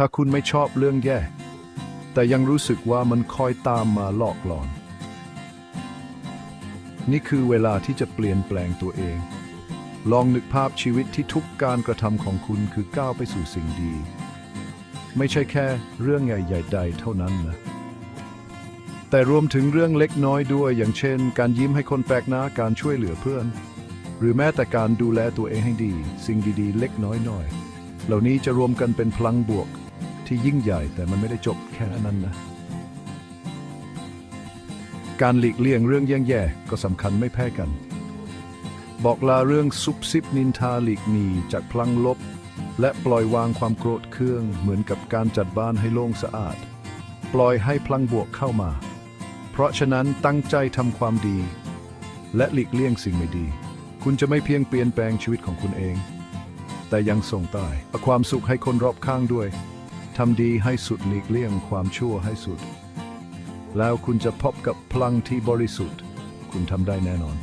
ถ้าคุณไม่ชอบเรื่องแย่ แต่ยังรู้สึกว่ามันคอยตามมาหลอกหลอน นี่คือเวลาที่จะเปลี่ยนแปลงตัวเอง ลองนึกภาพชีวิตที่ทุกการกระทำของคุณคือก้าวไปสู่สิ่งดี ไม่ใช่แค่เรื่องใหญ่ๆใดเท่านั้นนะแต่รวมถึงเรื่องเล็กน้อยด้วยอย่างเช่น การยิ้มให้คนแปลกหน้าการช่วยเหลือเพื่อน หรือแม้แต่การดูแลตัวเองให้ดี สิ่งดีๆ เล็กน้อยหน่อยเหล่านี้จะรวมกันเป็นพลังบวก ที่ยิ่งใหญ่แต่มันไม่ได้จบแค่นั้นนะ การหลีกเลี่ยงเรื่องแย่ๆก็สำคัญไม่แพ้กัน บอกลาเรื่องซุบซิบนินทาหลีกหนีจากพลังลบ และปล่อยวางความโกรธเคืองเหมือนกับการจัดบ้านให้โล่งสะอาด ปล่อยให้พลังบวกเข้ามา เพราะฉะนั้นตั้งใจทำความดี และหลีกเลี่ยงสิ่งไม่ดี คุณจะไม่เพียงเปลี่ยนแปลงชีวิตของคุณเองแต่ยังส่งต่อความสุขให้คนรอบข้างด้วย ทำดีให้สุดหลีกเลี่ยงความชั่วให้สุด แล้วคุณจะพบกับพลังที่บริสุทธิ์ คุณทำได้แน่นอน